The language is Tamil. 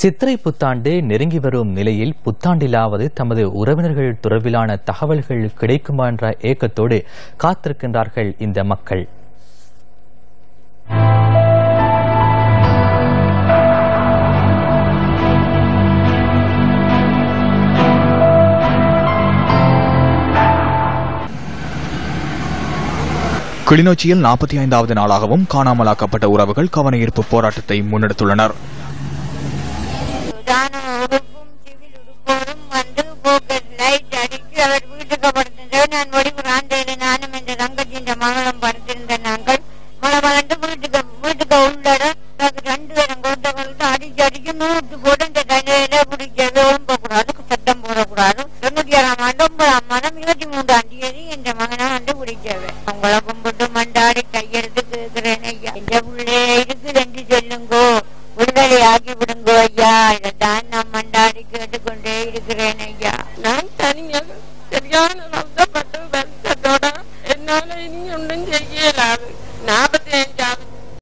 சித்திரை புத்தாண்டு நெருங்கி வரும் நிலையில் புத்தாண்டிலாவது தமது உறவினர்கள் தொடர்பிலான தகவல்கள் கிடைக்குமா என்ற ஏக்கத்தோடு காத்திருக்கின்றார்கள் இந்த மக்கள். கிளிநொச்சியில் நாற்பத்தி ஐந்தாவது நாளாகவும் காணாமலாக்கப்பட்ட உறவுகள் கவனஈர்ப்பு போராட்டத்தை முன்னெடுத்துள்ளனர். தானும் உடுப்பும் சிவில் உடுப்போரும் வந்து போக்கஸ் லைட் அடித்து அவர் வீட்டுக்கு படுத்திருந்தவர் நான் ஒளிவு ஆண்டையில நானும் இந்த தங்கச்சியின் மகளும் படுத்திருந்த நாங்கள். மழை வளர்ந்து வீட்டுக்கு வீட்டுக்கு உள்ளட. ரெண்டு பேரும் கொண்டவங்களுக்கு அடிச்சு அடிச்சு நூற்று போட்டு இந்த தண்ணியில பிடிக்கவே ஓம்பக்கூடாது. சத்தம் போடக்கூடாது. தொண்ணூத்தி ஆறாம் ஆண்டு ஒன்பதாம் மாதம் இருபத்தி மூன்றாம் தேதி இந்த மகனை வந்து பிடிக்கவே உங்களை கும்பிட்டு மண்டாடி கையெழுத்து கேட்கிறேன் ஐயா. இந்த பிள்ளைய இருக்கு என்று சொல்லுங்கோ. விடுதலை ஆக்கி விடுங்கோ ஐயா. இதான் இருக்கிறேன் ஐயா. நான் தனியாக சரியான வருத்தப்பட்டு வருத்தத்தோட என்னால இனி ஒன்றும் செய்யலாது நாற்பத்தி